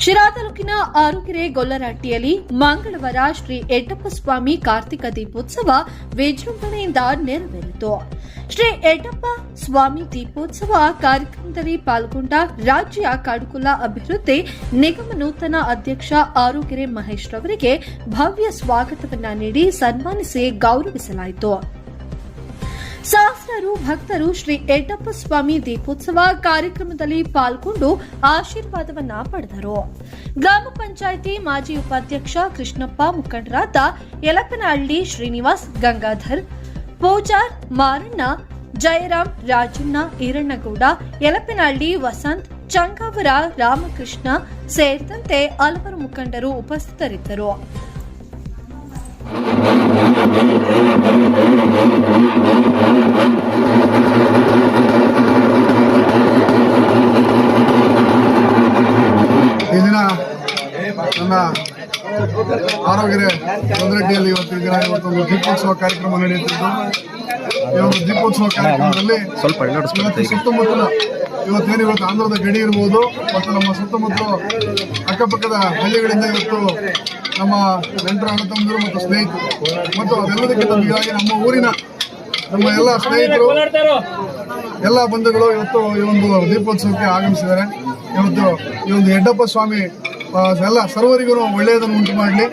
ಶಿರಾ ತಾಲೂಕಿನ ಆರುಗೆರೆ ಗೊಲ್ಲರಹಟ್ಟಿಯಲ್ಲಿ ಮಂಗಳವಾರ ಶ್ರೀ ಯಡ್ಡಪ್ಪ ಸ್ವಾಮಿ ಕಾರ್ತಿಕ ದೀಪೋತ್ಸವ ವಿಜೃಂಭಣೆಯಿಂದ ನೆರವೇರಿತು. ಶ್ರೀ ಯಡ್ಡಪ್ಪ ಸ್ವಾಮಿ ದೀಪೋತ್ಸವ ಕಾರ್ಯಕ್ರಮದಲ್ಲಿ ಪಾಲ್ಗೊಂಡ ರಾಜ್ಯ ಕಾಡುಕುಲ ಅಭಿವೃದ್ಧಿ ನಿಗಮ ನೂತನ ಅಧ್ಯಕ್ಷ ಆರುಗೆರೆ ಮಹೇಶ್ ರವರಿಗೆ ಭವ್ಯ ಸ್ವಾಗತವನ್ನ ನೀಡಿ ಸನ್ಮಾನಿಸಿ ಗೌರವಿಸಲಾಯಿತು. ಸಹಸ್ರಾರು ಭಕ್ತರು ಶ್ರೀ ಯಡ್ಡಪ್ಪ ಸ್ವಾಮಿ ದೀಪೋತ್ಸವ ಕಾರ್ಯಕ್ರಮದಲ್ಲಿ ಪಾಲ್ಗೊಂಡು ಆಶೀರ್ವಾದವನ್ನ ಪಡೆದರು. ಗ್ರಾಮ ಪಂಚಾಯಿತಿ ಮಾಜಿ ಉಪಾಧ್ಯಕ್ಷ ಕೃಷ್ಣಪ್ಪ ಮುಖಂಡರಾದ ಯಲಪನಹಳ್ಳಿ ಶ್ರೀನಿವಾಸ್ ಗಂಗಾಧರ್, ಪೂಜಾರ್ ಮಾರಣ್ಣ, ಜಯರಾಮ್ ರಾಜಣ್ಣ ಈರಣ್ಣಗೌಡ ಯಲಪನಹಳ್ಳಿ ವಸಂತ್, ಚಂಗಾವರ ರಾಮಕೃಷ್ಣ ಸೇರಿದಂತೆ ಹಲವರು ಮುಖಂಡರು ಉಪಸ್ಥಿತರಿದ್ದರು. ಈ ದಿನ ನನ್ನ ಆರೋಗ್ಯ ಚಂದ್ರಡ್ಡಿಯಲ್ಲಿ ಇವತ್ತು ಇದರ ದಿನ ಇವತ್ತೊಂದು ದೀಪೋತ್ಸವ ಕಾರ್ಯಕ್ರಮ ನಡೆಯುತ್ತಿದ್ದು ಈ ಒಂದು ದೀಪೋತ್ಸವ ಕಾರ್ಯಕ್ರಮದಲ್ಲಿ ಇವತ್ತು ಸುತ್ತಮುತ್ತಲ ಇವತ್ತೇನು ಇವತ್ತು ಆಂಧ್ರದ ಗಡಿ ಇರ್ಬೋದು ಮತ್ತು ನಮ್ಮ ಸುತ್ತಮುತ್ತಲು ಅಕ್ಕಪಕ್ಕದ ಹಳ್ಳಿಗಳಿಂದ ಇವತ್ತು ನಮ್ಮ ನೆಂಟರ ಅಣ್ಣ ಮತ್ತು ಸ್ನೇಹಿತರು. ಮತ್ತು ಅದೆಲ್ಲದಕ್ಕಿಂತ ಮಿಗಿಲಾಗಿ ನಮ್ಮ ಊರಿನ ನಮ್ಮ ಎಲ್ಲ ಸ್ನೇಹಿತರು, ಎಲ್ಲ ಬಂಧುಗಳು ಇವತ್ತು ಈ ಒಂದು ದೀಪೋತ್ಸವಕ್ಕೆ ಆಗಮಿಸಿದ್ದಾರೆ. ಇವತ್ತು ಈ ಒಂದು ಯಡ್ಡಪ್ಪ ಸ್ವಾಮಿ ಎಲ್ಲ ಸರ್ವರಿಗೂ ಒಳ್ಳೆಯದನ್ನು ಉಂಟು ಮಾಡಲಿ.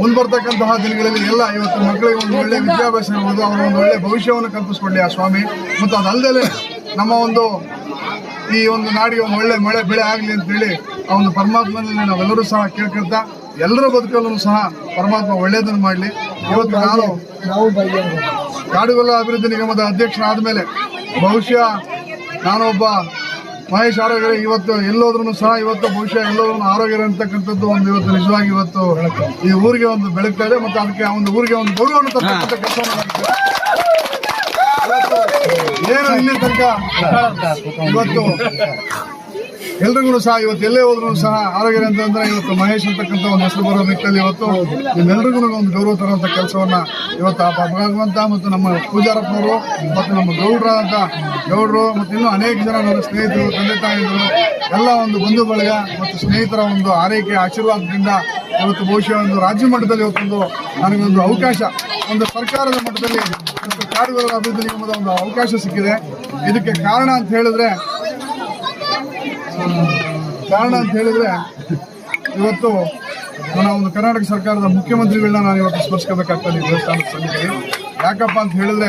ಮುಂದ್ಬರ್ತಕ್ಕಂತಹ ದಿನಗಳಲ್ಲಿ ಎಲ್ಲ ಇವತ್ತು ಮಕ್ಕಳಿಗೆ ಒಂದು ಒಳ್ಳೆ ವಿದ್ಯಾಭ್ಯಾಸ ಇರ್ಬೋದು, ಅವರ ಒಂದು ಒಳ್ಳೆ ಭವಿಷ್ಯವನ್ನು ಕಲ್ಪಿಸ್ಕೊಳ್ಳಿ ಆ ಸ್ವಾಮಿ. ಮತ್ತು ಅದಲ್ಲದೆ ನಮ್ಮ ಒಂದು ಈ ಒಂದು ನಾಡಿಗೆ ಒಂದು ಒಳ್ಳೆ ಮಳೆ, ಬೆಳೆ ಆಗಲಿ ಅಂತೇಳಿ ಆ ಒಂದು ಪರಮಾತ್ಮನಲ್ಲಿ ನಾವೆಲ್ಲರೂ ಸಹ ಕೇಳ್ಕೊಳ್ತಾ ಎಲ್ಲರ ಬದುಕಲ್ಲೂ ಸಹ ಪರಮಾತ್ಮ ಒಳ್ಳೆಯದನ್ನು ಮಾಡಲಿ. ಇವತ್ತು ನಾನು ಕಾಡುಗೊಲ್ಲ ಅಭಿವೃದ್ಧಿ ನಿಗಮದ ಅಧ್ಯಕ್ಷನಾದ ಮೇಲೆ ಬಹುಶಃ ನಾನೊಬ್ಬ ಮಹೇಶ್ ಆರೋಗ್ಯ ಇವತ್ತು ಎಲ್ಲೋದ್ರೂ ಸಹ ಇವತ್ತು ಬಹುಶಃ ಎಲ್ಲೋದ್ರೂ ಆರೋಗ್ಯ ಅಂತಕ್ಕಂಥದ್ದು ಒಂದು ಇವತ್ತು ನಿಜವಾಗಿ ಇವತ್ತು ಈ ಊರಿಗೆ ಒಂದು ಬೆಳಗ್ತಾ ಇದೆ ಮತ್ತು ಅದಕ್ಕೆ ಆ ಒಂದು ಊರಿಗೆ ಒಂದು ಗೌರವವನ್ನು ತಕ್ಕಂಥ ಕೆಲಸವನ್ನು ಏನು ಇಲ್ಲಿ ತನಕ? ಇವತ್ತು ಎಲ್ರಿಗೂ ಸಹ ಇವತ್ತು ಎಲ್ಲೇ ಹೋದ್ರು ಸಹ ಆರೋಗ್ಯ ಅಂತಂದ್ರೆ ಇವತ್ತು ಮಹೇಶ್ ಅಂತಕ್ಕಂಥ ಒಂದು ಹೆಸರು ಬರೋ ನಿಟ್ಟಲ್ಲಿ ಇವತ್ತು ನಿಮ್ಮೆಲ್ಲರಿಗೂ ಒಂದು ಗೌರವ ತರುವಂತ ಕೆಲಸವನ್ನ ಇವತ್ತು ಆ ಭಗವಂತ ಮತ್ತು ನಮ್ಮ ಪೂಜಾರಪ್ಪನವರು ಮತ್ತು ನಮ್ಮ ಗೌಡ್ರಾದಂಥ ಗೌಡ್ರು ಮತ್ತು ಇನ್ನೂ ಅನೇಕ ಜನ ನನ್ನ ಸ್ನೇಹಿತರು, ತಂದೆ ತಾಯಿಗಳು, ಎಲ್ಲ ಒಂದು ಬಂಧು ಬಳಗ ಮತ್ತು ಸ್ನೇಹಿತರ ಒಂದು ಆರೈಕೆ ಆಶೀರ್ವಾದದಿಂದ ಇವತ್ತು ಬಹುಶಃ ಒಂದು ರಾಜ್ಯ ಮಟ್ಟದಲ್ಲಿ ಇವತ್ತೊಂದು ನನಗೊಂದು ಅವಕಾಶ, ಒಂದು ಸರ್ಕಾರದ ಮಟ್ಟದಲ್ಲಿ ಕಾಡುಗಳ ಅಭಿವೃದ್ಧಿ ನಿಗಮದ ಒಂದು ಅವಕಾಶ ಸಿಕ್ಕಿದೆ. ಇದಕ್ಕೆ ಕಾರಣ ಅಂತ ಹೇಳಿದ್ರೆ ಕಾರಣ ಅಂತ ಹೇಳಿದ್ರೆ, ಇವತ್ತು ನನ್ನ ಒಂದು ಕರ್ನಾಟಕ ಸರ್ಕಾರದ ಮುಖ್ಯಮಂತ್ರಿಗಳನ್ನ ನಾನು ಇವತ್ತು ಸ್ಮರಿಸ್ಕೋಬೇಕಾಗ್ತದೆ ಈ ದೇವಸ್ಥಾನದ ಯಾಕಪ್ಪ ಅಂತ ಹೇಳಿದ್ರೆ,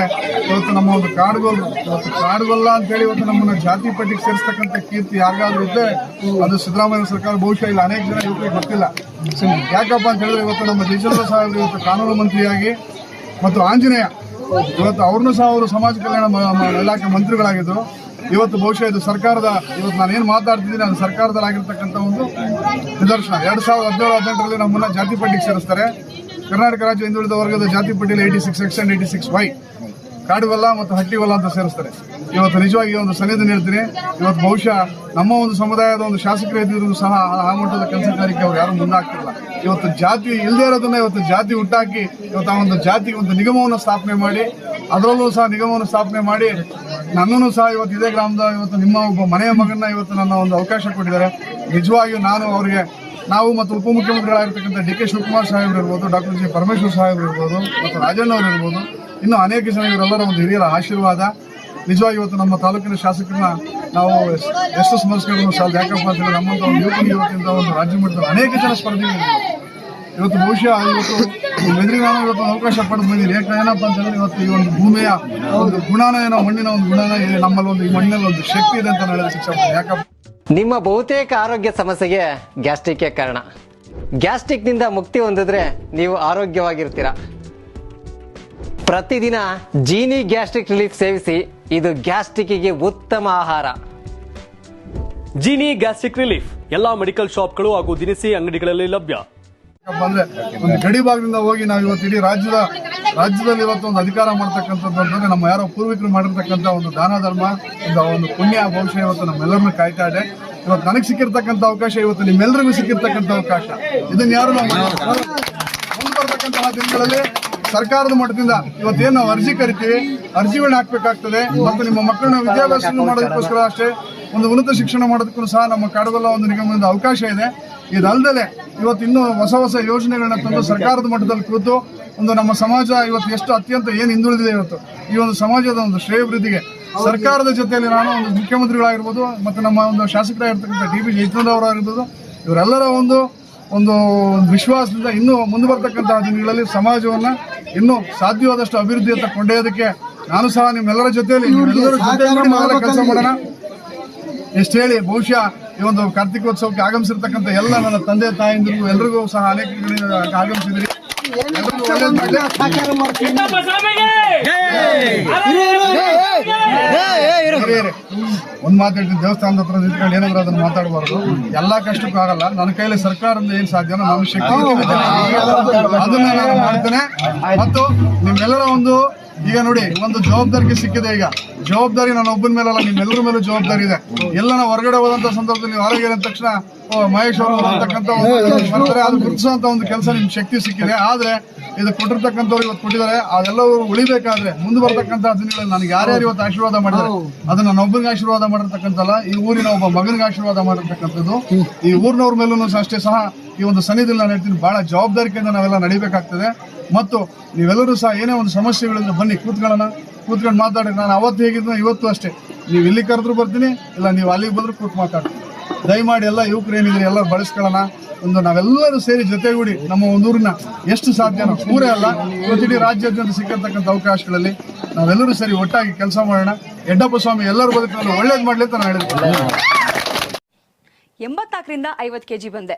ಇವತ್ತು ನಮ್ಮ ಒಂದು ಕಾಡುಗೋಲ್, ಇವತ್ತು ಕಾಡುಗೊಲ್ಲ ಅಂತ ಹೇಳಿ ಇವತ್ತು ನಮ್ಮನ್ನ ಜಾತಿ ಪಟ್ಟಿಗೆ ಸೇರಿಸ್ತಕ್ಕಂಥ ಕೀರ್ತಿ ಯಾರಿಗಾದ್ರೂ ಇದ್ದರೆ ಅದು ಸಿದ್ದರಾಮಯ್ಯ ಸರ್ಕಾರ ಬಹುಶಃ ಇಲ್ಲ ಅನೇಕ ಜನ ಇವತ್ತು ಗೊತ್ತಿಲ್ಲ. ಯಾಕಪ್ಪ ಅಂತ ಹೇಳಿದ್ರೆ, ಇವತ್ತು ನಮ್ಮ ದೇಶದ ಸಾಹೇಬರು ಇವತ್ತು ಕಾನೂನು ಮಂತ್ರಿಯಾಗಿ ಮತ್ತು ಆಂಜನೇಯ, ಇವತ್ತು ಅವ್ರನ್ನೂ ಸಹ ಅವರು ಸಮಾಜ ಕಲ್ಯಾಣ ಇಲಾಖೆ ಮಂತ್ರಿಗಳಾಗಿದ್ದರು ಇವತ್ತು ಬಹುಶಃ ಇದು ಸರ್ಕಾರದ, ಇವತ್ತು ನಾನು ಏನು ಮಾತಾಡ್ತಿದ್ದೀನಿ, ಅದು ಸರ್ಕಾರದಲ್ಲಿ ಆಗಿರ್ತಕ್ಕಂಥ ಒಂದು ನಿದರ್ಶನ. ಎರಡು ಸಾವಿರದ ಹದಿನೇಳು, ಹದಿನೆಂಟರಲ್ಲಿ ನಮ್ಮನ್ನ ಜಾತಿ ಪಟ್ಟಿಗೆ ಸೇರಿಸ್ತಾರೆ. ಕರ್ನಾಟಕ ರಾಜ್ಯ ಹಿಂದುಳಿದ ವರ್ಗದ ಜಾತಿ ಪಟ್ಟಿಯಲ್ಲಿ eighty six and eighty six Y ಕಾಡುವಲ್ಲ ಮತ್ತು ಹಟ್ಟಿವಲ್ಲ ಅಂತ ಸೇರಿಸ್ತಾರೆ. ಇವತ್ತು ನಿಜವಾಗಿ ಒಂದು ಸನ್ನಿಧಾನ ಹೇಳ್ತೀನಿ. ಇವತ್ತು ಬಹುಶಃ ನಮ್ಮ ಒಂದು ಸಮುದಾಯದ ಒಂದು ಶಾಸಕರು ಇದ್ದಿದ್ರು ಸಹ ಆ- ಆ ಮಟ್ಟದ ಕೆಲಸ ಕಾರ್ಯಕ್ಕೆ ಅವ್ರು ಯಾರು ಮುಂದಾಗ್ತಿಲ್ಲ ಇವತ್ತು ಜಾತಿ ಇಲ್ಲದೇ ಇರೋದನ್ನ ಇವತ್ತು ಜಾತಿ ಹುಟ್ಟಾಕಿ ಇವತ್ತು ಆ ಒಂದು ಜಾತಿ ಒಂದು ನಿಗಮವನ್ನು ಸ್ಥಾಪನೆ ಮಾಡಿ, ಅದರಲ್ಲೂ ಸಹ ನಿಗಮವನ್ನು ಸ್ಥಾಪನೆ ಮಾಡಿ ನನ್ನನ್ನು ಸಹ ಇವತ್ತು ಇದೇ ಗ್ರಾಮದ ಇವತ್ತು ನಿಮ್ಮ ಒಬ್ಬ ಮನೆಯ ಮಗನ ಇವತ್ತು ನನ್ನ ಒಂದು ಅವಕಾಶ ಕೊಟ್ಟಿದ್ದಾರೆ. ನಿಜವಾಗಿಯೂ ನಾನು ಅವರಿಗೆ ನಾವು ಮತ್ತು ಉಪಮುಖ್ಯಮಂತ್ರಿಗಳಾಗಿರ್ತಕ್ಕಂಥ ಡಿ ಕೆ ಶಿವಕುಮಾರ್ ಸಾಹೇಬ್ರು ಇರ್ಬೋದು, ಡಾಕ್ಟರ್ ಜಿ ಪರಮೇಶ್ವರ್ ಸಾಹೇಬ್ರು ಇರ್ಬೋದು, ಮತ್ತು ರಾಜಣ್ಣ ಅವರು ಇರ್ಬೋದು, ಇನ್ನು ಅನೇಕ ಜನ ಇವರೆಲ್ಲರ ಒಂದು ಹಿರಿಯರ ಆಶೀರ್ವಾದ. ನಿಜವಾಗಿ ಇವತ್ತು ನಮ್ಮ ತಾಲೂಕಿನ ಶಾಸಕರನ್ನ ನಾವು ಎಷ್ಟು ಸ್ಮರಿಸ್ಕೊಂಡು ಸಾಧ್ಯ ಯಾಕಪ್ಪ ಅಂತ ನಮ್ಮಂಥ ಒಂದು ಯುವಕ ಯುವತಿಯಿಂದ ಒಂದು ರಾಜ್ಯ ಮಟ್ಟದ ಅನೇಕ ಜನ ಸ್ಪರ್ಧಿಗಳಿದ್ದಾರೆ ಇವತ್ತು ಬಹುಶಃ ಇವತ್ತು ಮೆದುರಿ ನಾನು ಇವತ್ತು ಅವಕಾಶ ಪಡೆದು ಬಂದಿದ್ದೀನಿ ಯಾಕೆ ಏನಪ್ಪ ಅಂತಂದ್ರೆ ಇವತ್ತು ಈ ಒಂದು ಭೂಮಿಯ ಒಂದು ಗುಣನ ಏನೋ ಮಣ್ಣಿನ ಒಂದು ಗುಣನ ಇದೆ. ನಮ್ಮಲ್ಲಿ ಒಂದು ಈ ಮಣ್ಣಲ್ಲಿ ಒಂದು ಶಕ್ತಿ ಇದೆ ಅಂತ ನಾನು ಶಿಕ್ಷಕ ಯಾಕಪ್ಪ? ನಿಮ್ಮ ಬಹುತೇಕ ಆರೋಗ್ಯ ಸಮಸ್ಯೆಗೆ ಗ್ಯಾಸ್ಟ್ರಿಕ್ ಕಾರಣ. ಗ್ಯಾಸ್ಟ್ರಿಕ್ನಿಂದ ಮುಕ್ತಿ ಹೊಂದಿದ್ರೆ ನೀವು ಆರೋಗ್ಯವಾಗಿರ್ತೀರ. ಪ್ರತಿದಿನ ಜೀನಿ ಗ್ಯಾಸ್ಟ್ರಿಕ್ ರಿಲೀಫ್ ಸೇವಿಸಿ ಇದು ಗ್ಯಾಸ್ಟ್ರಿಕ್ಕಿಗೆ ಉತ್ತಮ ಆಹಾರ. Jeeni gastric relief. ಎಲ್ಲಾ ಮೆಡಿಕಲ್ ಶಾಪ್ಗಳು ಹಾಗೂ ದಿನಸಿ ಅಂಗಡಿಗಳಲ್ಲಿ ಲಭ್ಯ. ಅಂದ್ರೆ ಒಂದು ಗಡಿ ಭಾಗದಿಂದ ಹೋಗಿ ನಾವು ಇವತ್ತು ಇಡೀ ರಾಜ್ಯದ, ರಾಜ್ಯದಲ್ಲಿ ಇವತ್ತು ಒಂದು ಅಧಿಕಾರ ಮಾಡ್ತಕ್ಕಂಥದ್ದು ಅಂತಂದ್ರೆ ನಮ್ಮ ಯಾರೋ ಪೂರ್ವಿಕರು ಮಾಡಿರ್ತಕ್ಕಂಥ ಒಂದು ದಾನ ಧರ್ಮ ಒಂದು ಪುಣ್ಯ ಭವಿಷ್ಯ ಇವತ್ತು ನಮ್ಮೆಲ್ಲರನ್ನ ಕಾಯ್ತಾ ಇದೆ. ಇವತ್ತು ನನಗೆ ಸಿಕ್ಕಿರ್ತಕ್ಕಂಥ ಅವಕಾಶ, ಇವತ್ತು ನಿಮ್ಮೆಲ್ಲರಿಗೂ ಸಿಕ್ಕಿರ್ತಕ್ಕಂಥ ಅವಕಾಶ. ಇದನ್ನ ಯಾರು ನಾವು ಮುಂದೆ ಬರ್ತಕ್ಕಂತಹ ದಿನಗಳಲ್ಲಿ ಸರ್ಕಾರದ ಮಟ್ಟದಿಂದ ಇವತ್ತೇನು ನಾವು ಅರ್ಜಿ ಕರಿತೀವಿ, ಅರ್ಜಿಗಳನ್ನ ಹಾಕ್ಬೇಕಾಗ್ತದೆ. ಮತ್ತು ನಿಮ್ಮ ಮಕ್ಕಳನ್ನ ವಿದ್ಯಾಭ್ಯಾಸ ಮಾಡೋದಕ್ಕೋಸ್ಕರ ಅಷ್ಟೇ, ಒಂದು ಉನ್ನತ ಶಿಕ್ಷಣ ಮಾಡೋದಕ್ಕೂ ಸಹ ನಮ್ಮ ಕಾಡುವಲ್ಲ ಒಂದು ನಿಗಮದಿಂದ ಅವಕಾಶ ಇದೆ. ಇದಲ್ದಲೆ ಇವತ್ತು ಇನ್ನೂ ಹೊಸ ಹೊಸ ಯೋಜನೆಗಳನ್ನ ತಂದು ಸರ್ಕಾರದ ಮಟ್ಟದಲ್ಲಿ ಕೂತು ಒಂದು ನಮ್ಮ ಸಮಾಜ ಇವತ್ತು ಎಷ್ಟು ಅತ್ಯಂತ ಏನು ಹಿಂದುಳಿದಿದೆ ಇವತ್ತು ಈ ಒಂದು ಸಮಾಜದ ಒಂದು ಶ್ರೇಯೋಭಿವೃದ್ಧಿಗೆ ಸರ್ಕಾರದ ಜೊತೆಯಲ್ಲಿ ನಾನು ಒಂದು ಮುಖ್ಯಮಂತ್ರಿಗಳಾಗಿರ್ಬೋದು ಮತ್ತು ನಮ್ಮ ಒಂದು ಶಾಸಕರಾಗಿರ್ತಕ್ಕಂಥ ಡಿ ಬಿ ಜಯಚಂದ್ರ ಅವರಾಗಿರ್ಬೋದು ಇವರೆಲ್ಲರ ಒಂದು ಒಂದು ವಿಶ್ವಾಸದಿಂದ ಇನ್ನೂ ಮುಂದೆ ಬರ್ತಕ್ಕಂತಹ ದಿನಗಳಲ್ಲಿ ಸಮಾಜವನ್ನು ಇನ್ನೂ ಸಾಧ್ಯವಾದಷ್ಟು ಅಭಿವೃದ್ಧಿ ಅಂತ ಕೊಂಡೊಯ್ಯೋದಕ್ಕೆ ನಾನು ಸಹ ನಿಮ್ಮೆಲ್ಲರ ಜೊತೆಯಲ್ಲಿ ಕೆಲಸ ಮಾಡೋಣ. ಎಷ್ಟು ಹೇಳಿ ಬಹುಶಃ ಈ ಒಂದು ಕಾರ್ತಿಕೋತ್ಸವಕ್ಕೆ ಆಗಮಿಸಿರ್ತಕ್ಕಂಥ ಎಲ್ಲ ನನ್ನ ತಂದೆ ತಾಯಿಂದಿರಿಗೂ ಎಲ್ರಿಗೂ ಸಹ ಅನೇಕ ಆಗಮಿಸಿದ್ರಿ ಒಂದ್ ಮಾತು ಹೇಳ್ತೀನಿ ದೇವಸ್ಥಾನದ ಹತ್ರ ನಿಂತ್ಕೊಂಡು ಏನಾದ್ರು ಅದನ್ನ ಮಾತಾಡಬಾರ್ದು ಎಲ್ಲಾ ಕಷ್ಟಕ್ಕೂ ಆಗಲ್ಲ ನನ್ನ ಕೈಲಿ ಸರ್ಕಾರದಿಂದ ಏನ್ ಸಾಧ್ಯನೋ ನನ್ನ ಶಕ್ತಿ ಅದನ್ನ ನಾನು ಮಾಡ್ತೇನೆ ಮತ್ತು ನಿಮ್ಮೆಲ್ಲರ ಒಂದು ಈಗ ನೋಡಿ ಒಂದು ಜವಾಬ್ದಾರಿಗೆ ಸಿಕ್ಕಿದೆ ಈಗ. ಜವಾಬ್ದಾರಿ ನನ್ನ ಒಬ್ಬನ ಮೇಲಲ್ಲ ನಿಮ್ಮೆಲ್ಲರ ಮೇಲೂ ಜವಾಬ್ದಾರಿ ಇದೆ. ಎಲ್ಲ ನಾವು ಹೊರಗಡೆ ಹೋದಂತ ಸಂದರ್ಭದಲ್ಲಿ ನೀವು ಆರೋಗ್ಯ ಅಂದ ತಕ್ಷಣ ಮಹೇಶ್ ಅವರು ಅಂತಕ್ಕಂಥ ಅದು ಗುರುತಿಸುವಂತ ಒಂದು ಕೆಲಸ ನಿಮ್ ಶಕ್ತಿ ಸಿಕ್ಕಿದೆ. ಆದ್ರೆ ಇದು ಕೊಟ್ಟಿರ್ತಕ್ಕಂಥವ್ರು ಇವತ್ತು ಕೊಟ್ಟಿದ್ದಾರೆ. ಅದೆಲ್ಲವೂ ಉಳಿಬೇಕಾದ್ರೆ ಮುಂದೆ ಬರ್ತಕ್ಕಂಥ ದಿನಗಳಲ್ಲಿ ನನಗೆ ಯಾರ್ಯಾರು ಇವತ್ತು ಆಶೀರ್ವಾದ ಮಾಡಿದ್ದಾರೆ? ಅದನ್ನ ನನ್ನ ಒಬ್ಬನಿಗೆ ಆಶೀರ್ವಾದ ಮಾಡಿರ್ತಕ್ಕಂಥಲ್ಲ ಈ ಊರಿನ ಒಬ್ಬ ಮಗನಿಗೆ ಆಶೀರ್ವಾದ ಮಾಡಿರ್ತಕ್ಕಂಥದ್ದು. ಈ ಊರಿನವ್ರ ಮೇಲೂ ಸಹ ಅಷ್ಟೇ. ಸಹ ಈ ಒಂದು ಸನ್ನಿಧಿಯಲ್ಲಿ ನಾನು ಹೇಳ್ತೀನಿ, ಬಹಳ ಜವಾಬ್ದಾರಿಕೆಯಿಂದ ನಾವೆಲ್ಲ ನಡಿಬೇಕಾಗ್ತದೆ. ಮತ್ತು ನೀವೆಲ್ಲರೂ ಸಹ ಏನೇ ಒಂದು ಸಮಸ್ಯೆಗಳಿಂದ ಬನ್ನಿ, ಕೂತ್ಕೊಳ್ಳೋಣ, ಕೂತ್ಕೊಂಡು ಮಾತಾಡಿ ನಾನು ಅವತ್ತು ಹೇಗಿದ್ನೋ ಇವತ್ತು ಅಷ್ಟೇ. ನೀವು ಇಲ್ಲಿ ಕರೆದ್ರು ಬರ್ತೀನಿ, ಇಲ್ಲ ನೀವು ಅಲ್ಲಿಗೆ ಬಂದರೂ ಕೂತ್ ಮಾತಾಡ್ತೀನಿ. ದಯಮಾಡಿ ಎಲ್ಲ ಯುವಕರು ಏನಿದ್ರೆ ಎಲ್ಲ ಬಳಸ್ಕೊಳ್ಳೋಣ. ಒಂದು ನಾವೆಲ್ಲರೂ ಸೇರಿ ಜೊತೆಗೂಡಿ ನಮ್ಮ ಒಂದು ಊರಿನ ಎಷ್ಟು ಸಾಧ್ಯನೋ ಪೂರೇ ಅಲ್ಲ ಇವತ್ತಿಡೀ ರಾಜ್ಯಾದ್ಯಂತ ಸಿಕ್ಕಿರ್ತಕ್ಕಂಥ ಅವಕಾಶಗಳಲ್ಲಿ ನಾವೆಲ್ಲರೂ ಸರಿ ಒಟ್ಟಾಗಿ ಕೆಲಸ ಮಾಡೋಣ. ಯಡ್ಡಪ್ಪ ಸ್ವಾಮಿ ಎಲ್ಲರೂ ಬದುಕಲ್ಲಿ ಒಳ್ಳೇದು ಮಾಡಲಿ ಅಂತ ನಾನು ಹೇಳಿದ್ದೀನಿ ಎಂಬತ್ನಾಲ್ಕರಿಂದ ಐವತ್ತು ಕೆ ಜಿ ಬಂದೆ.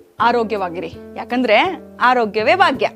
ಆರೋಗ್ಯವಾಗಿರಿ. ಯಾಕಂದ್ರೆ ಆರೋಗ್ಯವೇ ಭಾಗ್ಯ.